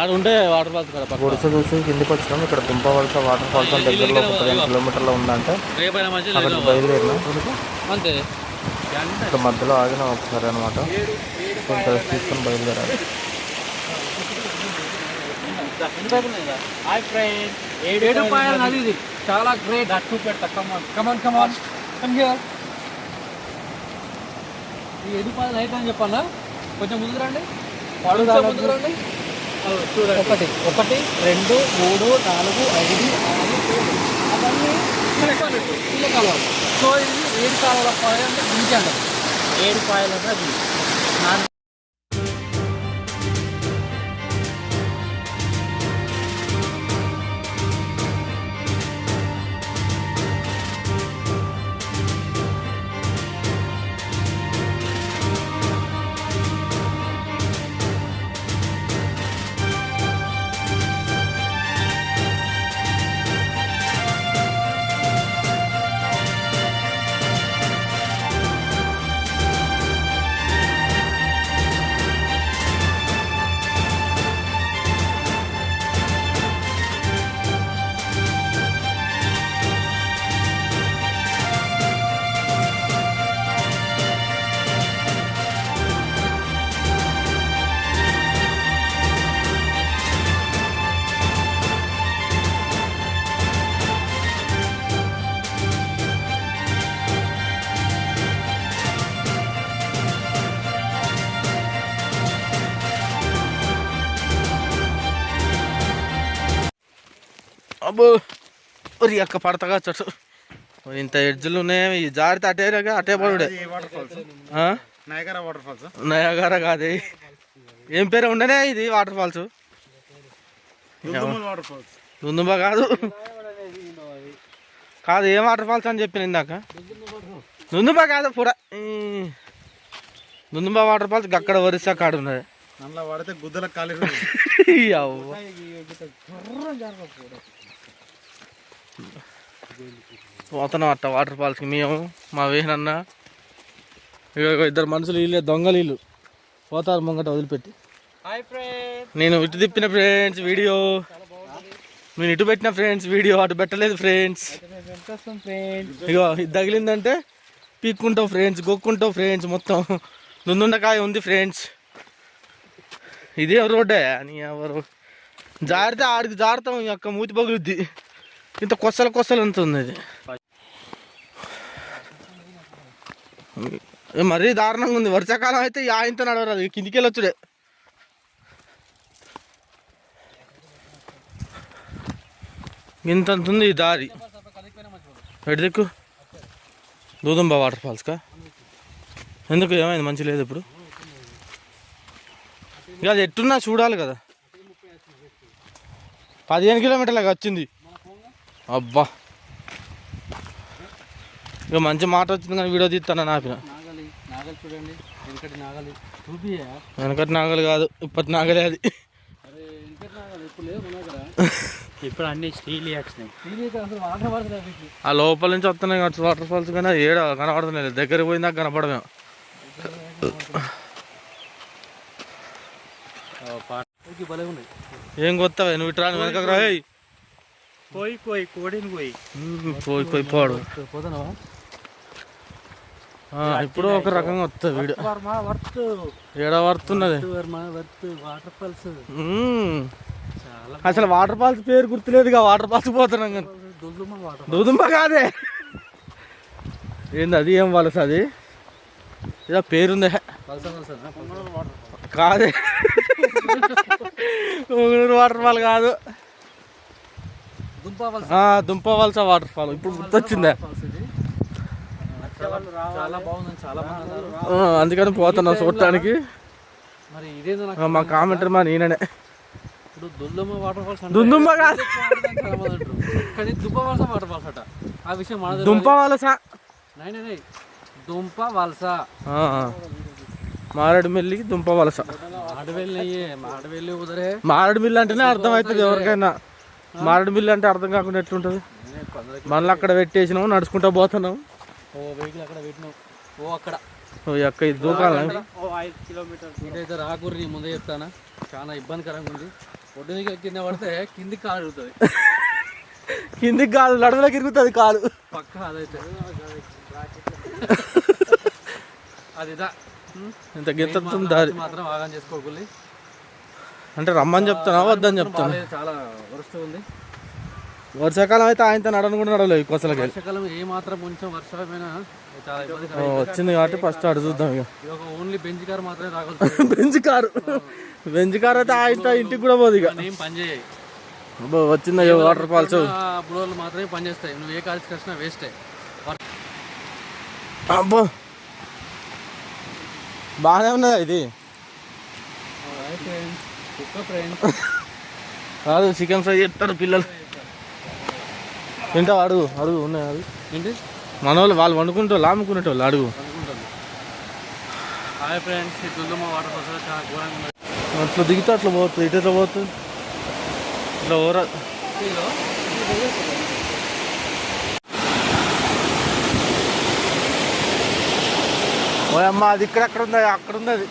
ఆడ ఉంటే water falls కదా పక్క. గుడిసె చూసి కిందికి వచ్చినాం. ఇక్కడ దుంపవలస వాటర్ ఫాల్స్ అని దగ్గరలో ఒక పదిహేను కిలోమీటర్లో ఉందంటే అక్కడికి బయలుదేరినాం? అంతే. ఇక్కడ మధ్యలో ఆగినాం ఒకసారి అనమాట కొంత తీసుకొని బయలుదేరాలి. చాలా గ్రేట్ అట్టు పెడతా come on come on come on come here ఈ ఏడు పాయలు అయితే అని చెప్పన్నా? కొంచెం ముందు రండి. కొంచెం ముందు రండి. ఒకటి ఒకటి రెండు మూడు నాలుగు ఐదు ఆరు అవన్నీ చిన్న కాలువలు. సో ఇది ఏడు కాలువల కాయలు అంటే ఇంకే అంటారు ఏడు అబ్బో! ఒరి అక్క పడతగా చచ్చు ఇంత ఎడ్జులు ఉన్నాయి? ఈ జారితే అటే అటే పడుడే. వాటర్ ఫాల్స్ నయాగార కాదే. ఏం పేరు ఉండనే ఇది వాటర్ ఫాల్స్ వాటర్ ఫాల్స్ దుందుంబ కాదు. కాదు ఏం వాటర్ ఫాల్స్ అని చెప్పిన ఇందాక? దుందుంబ కాదు పూరా దుందుంబ వాటర్ ఫాల్స్ అక్కడ వరిసా కాడు ఉన్నది. అందులో పడితే గుద్దల కాలి అవ్వ. పోతున్నాం అట్ట వాటర్ ఫాల్స్కి మేము మా వేహనన్న ఇద్దరు మనుషులు వీళ్ళే దొంగలు వీళ్ళు. పోతారు ముంగట వదిలిపెట్టి. నేను ఇటు తిప్పిన ఫ్రెండ్స్ వీడియో. నేను ఇటు పెట్టిన ఫ్రెండ్స్ వీడియో అటు పెట్టలేదు ఫ్రెండ్స్. ఫ్రెండ్ ఇగో ఇది తగిలిందంటే పీక్కుంటావు ఫ్రెండ్స్ గొక్కుంటావు ఫ్రెండ్స్ మొత్తం. దుందుండకాయ ఉంది ఫ్రెండ్స్. ఇదే రోడ్డే? అని ఎవరు? జారితే ఆడికి జారుతాం ఈ యొక్క మూతి పగులుద్ది. ఇంత కొసలు కొసలు ఎంత ఉంది ఇది? మరీ దారుణంగా ఉంది. వర్షాకాలం అయితే ఈ ఆయంతో నడవరాదు. కిందికి వెళ్ళొచ్చుడే. ఇంత అంత ఉంది ఈ దారి. ఎటు దిక్కు? దూదంబా వాటర్ ఫాల్స్కా ఎందుకు? ఏమైంది? మంచి లేదు ఇప్పుడు. ఇక అది ఎట్టున్నా చూడాలి కదా. పదిహేను కిలోమీటర్లకు వచ్చింది. అబ్బా. ఇక మంచి మాట వచ్చింది కానీ వీడియో తీస్తాను నాపిన నాగలి నాగలి చూడండి. వెనకటి నాగలి. చూపియా? వెనకటి నాగలి కాదు ఇప్పటి నాగలే అది. ఇప్పుడు లేదు మన దగ్గర ఇప్పుడు అన్ని స్టీల్ ఆ లోపల నుంచి వస్తున్నాయి కావచ్చు వాటర్ ఫాల్స్ కానీ ఏడ కనపడుతున్నాయి దగ్గరికి పోయిందాక కనపడమే. ఏం కొత్తవే? నువ్వు ఇట్రా కోయి కోయి కోడిని ఉమ్, పోయి పోయి పోడు. ఇప్పుడు ఒక రకంగా వస్తుంది వీడియో. వర్మ వర్త్. ఏడ పడుతున్నది వర్మ వర్త్ వాటర్ ఫాల్స్. అసలు వాటర్ ఫాల్స్ పేరు గుర్తులేదుగా వాటర్ ఫాల్స్ పోతున్నాం కానీ. దూదుంబ కాదే. ఏంది అది ఏం వలస అది? ఏదో పేరుందే. కాదే. వాటర్ ఫాల్ కాదు. దుంప ఫాల్స్ ఆ, దుంప వలస వాటర్ ఫాల్ ఇప్పుడు గుర్తొచ్చిందే అందుకని పోతున్నాం చూడటానికి. మా కామెంటర్ మా నేననే. కాదు. అంటారు. కానీ దుంప వలస వాటర్ ఫాల్స్ అట. ఆ విషయం మన దుంప వలస నై. దుంప వలస దుంప మారేడుమిల్లి అంటేనే అర్థమవుతుంది ఎవరికైనా. మారేడుమిల్లి అంటే అర్థం కాకుండా ఎట్లుంటుంది? మళ్ళీ అక్కడ పెట్టేసినాము నడుచుకుంటా పోతున్నాం. ఓ వెహికల్ అక్కడ పెట్టినావు ఓ అక్కడ. ఓ యొక్క ఇది దూకాల ఓ ఐదు కిలోమీటర్ ఇదైతే రాకూరి ముందే చెప్తానా. చాలా ఇబ్బందికరంగా ఉంది. ఒడ్డు దిగి కింద పడితే కిందికి కాలు అడుగుతుంది కిందికి కాదు నడుములోకి ఇరుగుతుంది కాలు. పక్క అదైతే. అది ఇదా ఇంత గింత దారి. మాత్రం ఆగం చేసుకోకూలి అంటే రమ్మని చెప్తానా వద్దని చెప్తాను చాలా వరుస్తూ ఉంది. వర్షాకాలం అయితే ఆయనతో నడను కూడా నడవలేదు కొసలకి. వర్షాకాలం ఏ మాత్రం కొంచెం వర్షమైనా వచ్చింది కాబట్టి ఫస్ట్ అడు చూద్దాం ఇక. ఓన్లీ బెంచ్ కార్ మాత్రమే రాగలుగుతుంది బెంజ్ కారు. బెంజ్ కారు అయితే ఆయనతో ఇంటికి కూడా పోదు ఇక. ఏం పని అబ్బో, వచ్చింది వాటర్ ఫాల్స్. బుడోళ్ళు మాత్రమే పని చేస్తాయి. నువ్వు ఏ కాలేజ్ వచ్చినా వేస్టే. అబ్బో. బాగానే ఉన్నదా ఇది? కాదు చికెన్ ఫ్రై చెప్తారు పిల్లలు. తింటావు అడుగు అడుగు ఉన్నాయి అడుగు. ఏంటి? మన వాళ్ళు వాళ్ళు వండుకుంటారు లాముకునేటోళ్ళు అడుగు. హాయ్ ఫ్రెండ్స్ అట్లా దిగితే అట్లా పోతుంది ఇటు ఇట్లా పోతుంది? ఇట్లా ఓర. ఓ అమ్మ అది ఇక్కడ అక్కడ ఉంది అక్కడ ఉంది అది.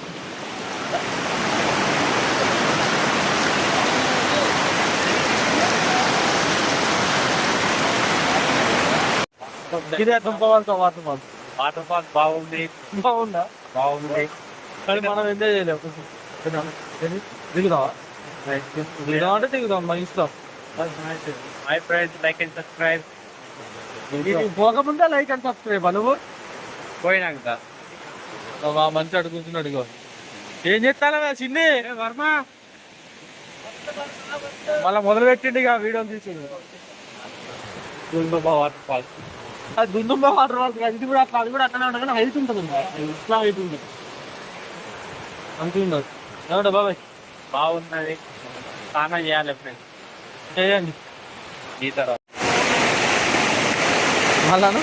ఇదే తుంపవాల్సిన వాటర్ ఫాల్స్ వాటర్ ఫాల్స్ బాగుంది. బాగుందా? బాగుంది. కానీ మనం ఎంజాయ్ చేయలేము దిగుదావా దిగుదాం అంటే దిగుదాం. మన ఇష్టం. My friends like and subscribe పోకముందే like and subscribe నువ్వు? పోయినాక. మా మంచి అడుగుతున్నాడు ఇగో ఏం చేస్తానా చిన్ని వర్మ? మళ్ళీ మొదలు పెట్టిండు ఇక వీడియో తీసుకుంది దుల్లుమ వాటర్ ఫాల్స్ అది దుందుంబ వాటర్ కాదు ఇది కూడా అట్లా అది కూడా అట్లనే ఉంటుంది కానీ హైట్ ఉంటుంది ఇట్లా హైట్ ఉంది అంతే ఉండదు ఏమంటా బాబాయ్? బాగున్నది స్నానం చేయాలి ఫ్రెండ్స్ చేయండి. ఈ తర్వాత. మళ్ళాను?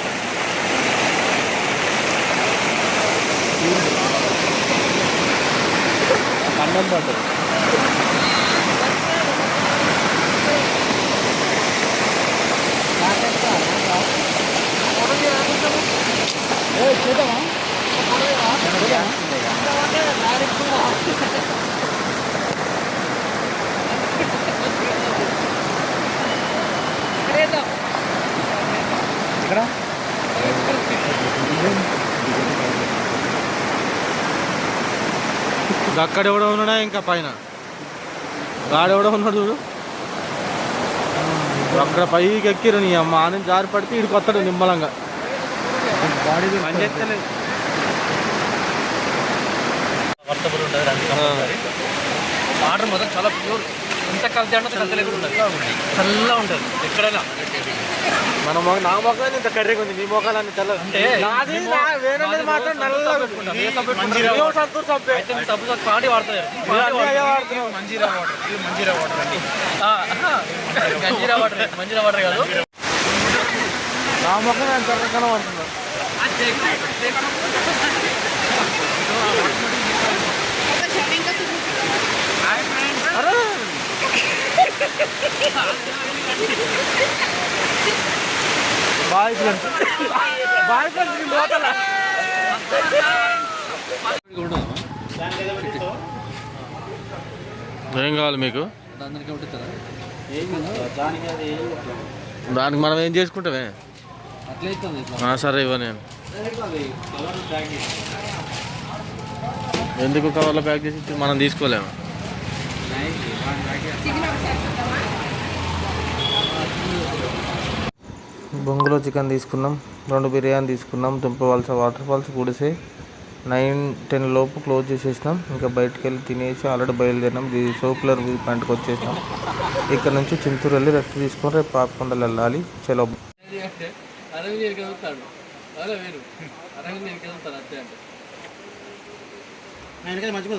అన్నం పడ్డది ఇక్కడ అక్కడ ఎవడో ఉన్నాడా? ఇంకా పైన. గాడెవడో ఉన్నాడు చూడు. అక్కడ పైకి ఎక్కిరు నీ అమ్మ. ఆని జారి పడితే ఇడికి వస్తాడు నిమ్మలంగా. వాటర్ మొత్తం చాలా ప్యూర్. ఎంత కలిసి అంటే కలిసి లేకుండా ఉంటుంది చల్లగా ఉంటుంది. ఎక్కడైనా. మన మొగ నా మొఖం ఇంత కర్రీగా ఉంది. నీ మొఖాలన్నీ తెల్ల అంటే నాది వేరేది మాత్రం నల్లగా? మంజీరా పాడి వాడతారు. మంజీరా వాటర్. మంజీరా వాటర్ గంజీరా వాటర్ మంజీరా వాటర్ కాదు. నా మొఖం నేను తెల్లకనం బాయ్ బాయ్ లోపల ఏం కావాలి మీకు? దానికి మనం ఏం చేసుకుంటామే? సరే ఇవ్వ నేను. ఎందుకు కవర్లో ప్యాక్ చేసి మనం తీసుకోలేము. బొంగులో చికెన్ తీసుకున్నాం రెండు బిర్యానీ తీసుకున్నాం తుంపవలస వాటర్ ఫాల్స్ కూడిసే నైన్ టెన్ లోపు క్లోజ్ చేసేసినాం. ఇంకా బయటకు వెళ్ళి తినేసి ఆల్రెడీ బయలుదేరినాం. ఇది సోపులర్ వ్యూ పాయింట్కి వచ్చేసినాం. ఇక్కడ నుంచి చింతూరు వెళ్ళి రెస్ట్ తీసుకొని రేపు పాపకొండలు వెళ్ళాలి. చలో. మంచిగా